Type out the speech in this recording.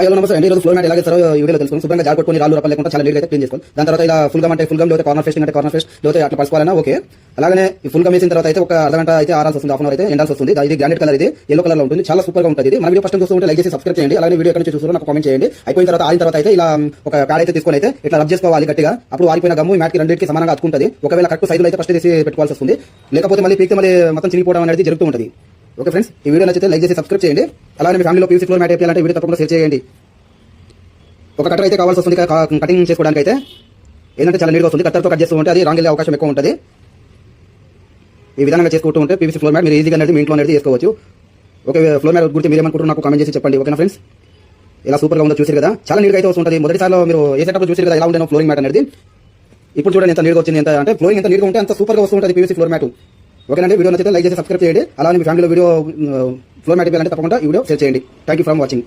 Hi hello నమస్తే అండి ఈరోజు ఫ్లోర్ మ్యాట్ ఎలా చేస్తారో ఈ వీడియోలో తెలుసుకుని శుభ్రంగా జార్ కొట్టుకొని రాళ్ళు రూపాయలు లేకుండా చాలా నీట్గా అయితే క్లీన్ చేసుకోవాలి. దాని తర్వాత ఇలా ఫుల్ గమ్ అంటే ఫుల్ గమ్ లేకపోతే కార్నర్ ఫెస్టింగ్ అంటే కార్నర్ ఫెస్ట్ లేకపోతే అట్లా పసుకోవాలన్నా ఓకే. అలాగే ఈ ఫుల్ గమ్ వేసిన తర్వాత అయితే ఒక అర్ధ గంట అయితే ఆరాల్సి వస్తుంది హాఫ్ అవర్ అయితే ఎండాల్సి వస్తుంది. ఇది గ్రాండెడ్ కలర్ ఇది ఎల్లో కలర్లో ఉంటుంది చాలా సూపర్గా ఉంటుంది ఇది. మన వీడియో ఫస్ట్ చూస్తుంటే లైక్ చేసి సబ్స్క్రైబ్ చేయండి అలాగే వీడియో ఎక్కడ నుంచి నాకు కామెంట్ చేయండి. అయిపోయిన తర్వాత ఆరిన తర్వాత అయితే ఇలా ఒక ప్యాడ్ అయితే తీసుకొని అయితే ఇట్లా రబ్ చేసుకోవాలి గట్టిగా. అప్పుడు ఆరిపోయిన గమ్ము ఈ మ్యాట్ రెండింటికి సమానంగా అతుకుంటుంది ఒకవేళ కరెక్ట్ సైజులో అయితే ఫస్ట్ తీసి పెట్టుకోవాల్సి వస్తుంది. లేకపోతే మళ్ళీ పీకితే మళ్ళీ మొత్తం చిరిగిపోవడం అనేది జరుగుతూ ఉంటుంది. ఓకే ఫ్రెండ్స్ ఈ వీడియో నచ్చితే లైక్ చేసి సబ్స్క్రైబ్ చేయండి. అలానే మీ ఫ్యామిలీలో పీసీ ఫ్లోర్ మ్యాట్ వేయాలంటే వీడియో తప్పకుండా షేర్ చేయండి. ఒక కట్టర్ అయితే కావాల్సి వస్తుంది కటింగ్ చేసుకోవడానికి అయితే. ఏంటంటే చాలా నీట్గా వస్తుంది కట్టర్తో కట్ చేస్తూ ఉంటే అది రాంగ్ వెళ్ళే అవకాశం ఎక్కువ ఉంటుంది. ఈ విధంగా చేసుకుంటూ ఉంటే పీవీసీ ఫ్లోర్ మ్యాట్ మీరు ఈజీగా అనేది మీ ఇంట్లో అనేది చేసుకోవచ్చు. ఓకే ఫ్లోర్ మ్యాట్ గురించి మీరు ఏమనుకుంటారు నాకు కామెంట్ చేసి చెప్పండి ఓకేనా ఫ్రెండ్స్? ఇలా సూపర్గా ఉందో చూసారు కదా చాలా నీట్గా అయితే వస్తుంటుంది మొదటిసారిలో మీరు వేసేటప్పుడు చూసారు కదా ఎలా ఉండే ఫ్లోరింగ్ మ్యాట్ అనేది. ఇప్పుడు చూడండి ఎంత నీట్గా వచ్చింది ఎంత అంటే ఫ్లోరింగ్ ఎంత నీట్గా ఉంటే అంత సూపర్గా వస్తుంటుంది పీవీసీ ఫ్లోర్ మ్యాట్ ఓకేనండి? వీడియో నచ్చితే లైక్ చేసి సబ్స్క్రైబ్ చేయండి. అలానే మీ ఫ్యామిలీలో వీడియో ఫ్లోర్ మ్యాట్ అంటే తప్పకుండా ఈ వీడియో షేర్ చేయండి. Thank you for watching